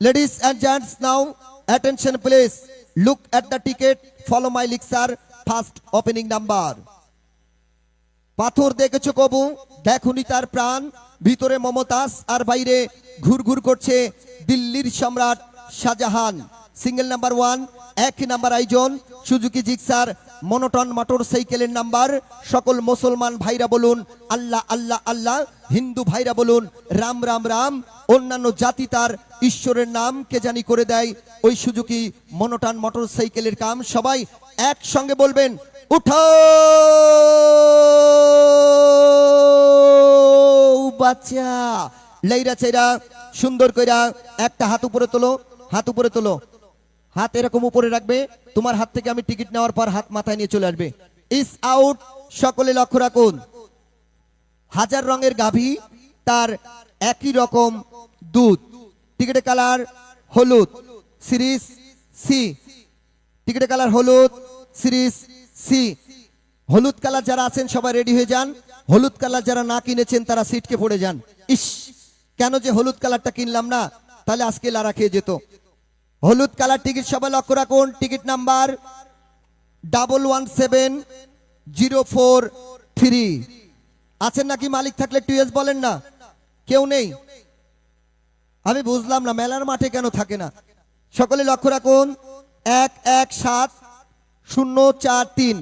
Ladies and gents, now attention please. Look at the ticket. Follow my lecture. First opening number. পাথর দেখেছ কবু দেখুনি তার প্রাণ ভিতরে মমতাজ আর বাইরে ঘুরঘুর করছে দিল্লির সম্রাট শাহজাহান সিঙ্গেল নাম্বার ওয়ান এক নাম্বার আইজন সুজুকি জিক্সার মনোটন মোটর সাইকেলের নাম্বার। সকল মুসলমান ভাইরা বলুন, আল্লাহ আল্লাহ আল্লাহ। হিন্দু ভাইরা বলুন, রাম রাম রাম। অন্যান্য জাতি তার ঈশ্বরের নাম কে জানি করে দেয়। ওই সুজুকি মনোটন মোটর সাইকেলের কাম। সবাই একসঙ্গে বলবেন, উঠো! বাচ্চা! লেইরা চেরা সুন্দর কইরা একটা হাত উপরে তোলো, হাত উপরে তোলো। হাত এরকম উপরে রাখবে, তোমার হাত থেকে আমি টিকিট নেওয়ার পর হাত মাথায় নিয়ে চলে আসবে। ইস আউট সকলে লক্ষ্য রাখুন। হাজার রঙের গাভী, তার একই রকম দুধ। টিকিটের কালার হলুদ সিরিজ সি টিকিটের কালার হলুদ সিরিজ সি হলুদ কালার যারা আছেন, সবাই রেডি হয়ে যান। হলুদ কালার যারা না কিনেছেন, তারা সিটকে পড়ে যান। ইস, কেন যে হলুদ কালারটা কিনলাম না, তাহলে আজকে লারা খেয়ে যেত। হলুদ কালার টিকিট সবাই লক্ষ্য রাখুন। Ticket number double one seven zero four three আছেন নাকি মালিক থাকলে একটু ইয়েস বলেন না? কেউ নেই? আমি বুঝলাম না, মেলার মাঠে কেন থাকে না? সকলে লক্ষ্য রাখুন। এক এক সাত শূন্য চার তিন।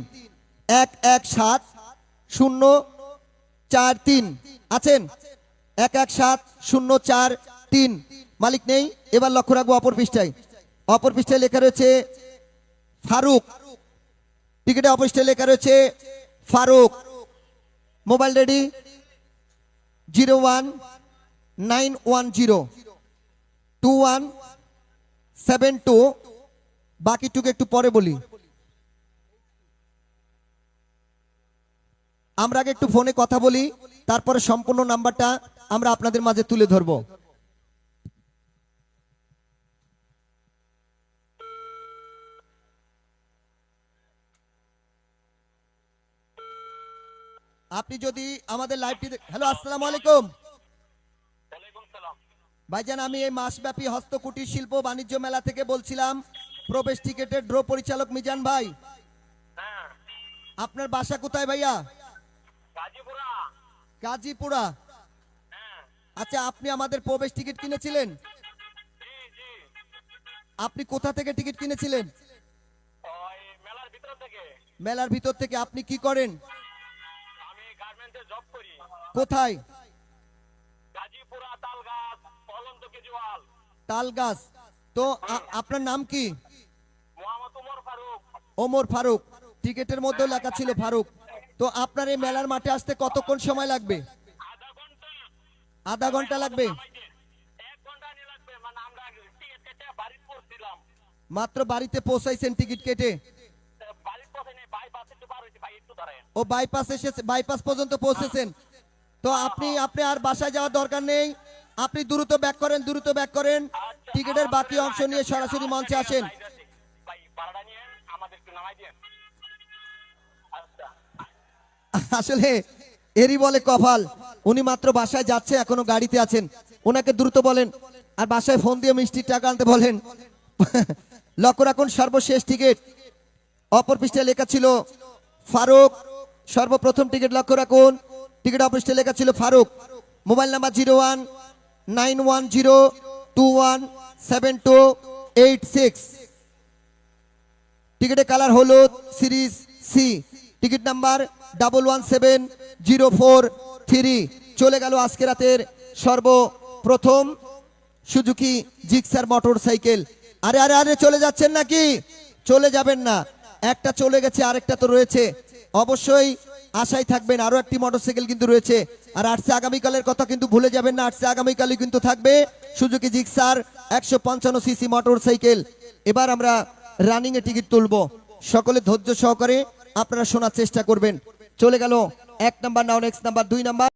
এক এক সাত শূন্য চার তিন। আছেন? এক এক সাত শূন্য চার তিন। মালিক নেই? এবার লক্ষ্য রাখব অপর পৃষ্ঠায়। অপর পৃষ্ঠায় লেখা রয়েছে, ফারুক। টিকিটে অপর লেখা রয়েছে, Faruk. Mobile ready, zero one, nine one zero, two one, seven two. বাকিটুকু একটু পরে বলি। আমরা আগে একটু ফোনে কথা বলি, তারপরে সম্পূর্ণ নাম্বারটা আমরা আপনাদের মাঝে তুলে ধরবো। আপনি যদি আমাদের লাইভটি হ্যালো আসসালামু আলাইকুম। ভাইজান আমি এই মাসব্যাপী হস্তকুটির শিল্প বাণিজ্য মেলা থেকে বলছিলাম প্রবেশ টিকেটের ড্র পরিচালক মিজান ভাই। আপনার বাসা কোথায় ভাইয়া? গাজীপুরা। আচ্ছা আপনি আমাদের প্রবেশ টিকিট কিনেছিলেন? আপনি কোথা থেকে টিকিট কিনেছিলেন? মেলার ভিতর থেকে আপনি কি করেন? কোথায়? তালগাছ তো আপনার নাম কি? ওমর ফারুক। টিকিটের মধ্যেও লেখা ছিল ফারুক। তো আপনার এই মেলার মাঠে আসতে কতক্ষণ সময় লাগবে? আধা ঘণ্টা। লাগবে? মানে মাত্র বাড়িতে পৌঁছাইছেন টিকিট কেটে বাড়ি পথে নেই বাই বাস একটু বার হয়েছে ভাই একটু ধরেন ও বাইপাস এসেছে বাইপাস পর্যন্ত পৌঁছেছেন। তো আপনি আপনি আর বাসায় যাওয়ার দরকার নেই। আপনি দ্রুত ব্যাক করেন, দ্রুত ব্যাক করেন। টিকিটের বাকি অংশ নিয়ে সরাসরি মঞ্চে আসেন। আসলে এরই বলে কপাল। উনি মাত্র বাসায় যাচ্ছে, এখনও গাড়িতে আছেন। ওনাকে দ্রুত বলেন। আর বাসায় ফোন দিয়ে মিষ্টির টাকা আনতে বলেন। লক্ষ্য রাখুন সর্বশেষ টিকিট। অপর পৃষ্ঠায় লেখা ছিল, ফারুক সর্বপ্রথম টিকিট লক্ষ্য রাখুন। টিকিট পৃষ্ঠায় লেখা ছিল Faruk. Mobile number zero one nine one zero two one seven two eight six. টিকিটের কালার হলুদ, series C ticket number double one seven zero four three. চলে গেল আজকে রাতের সর্বপ্রথম সুজুকি জিক্সার মোটর সাইকেল আরে আরে আরে, চলে যাচ্ছেন নাকি? চলে যাবেন না। একটা চলে গেছে, আরেকটা তো রয়েছে। অবশ্যই আশায় থাকবেন, আরও একটি মোটরসাইকেল কিন্তু রয়েছে। আর আটসে আগামীকালের কথা কিন্তু ভুলে যাবেন না আটসে আগামীকালই কিন্তু থাকবে সুজুকি জিক্সার একশো পঞ্চান্ন সিসি মোটর সাইকেল এবার আমরা রানিংয়ে টিকিট তুলব। সকলে ধৈর্য সহকারে আপনারা শোনার চেষ্টা করবেন। চলে গেল এক নাম্বার নাও নেক্সট নাম্বার দুই নাম্বার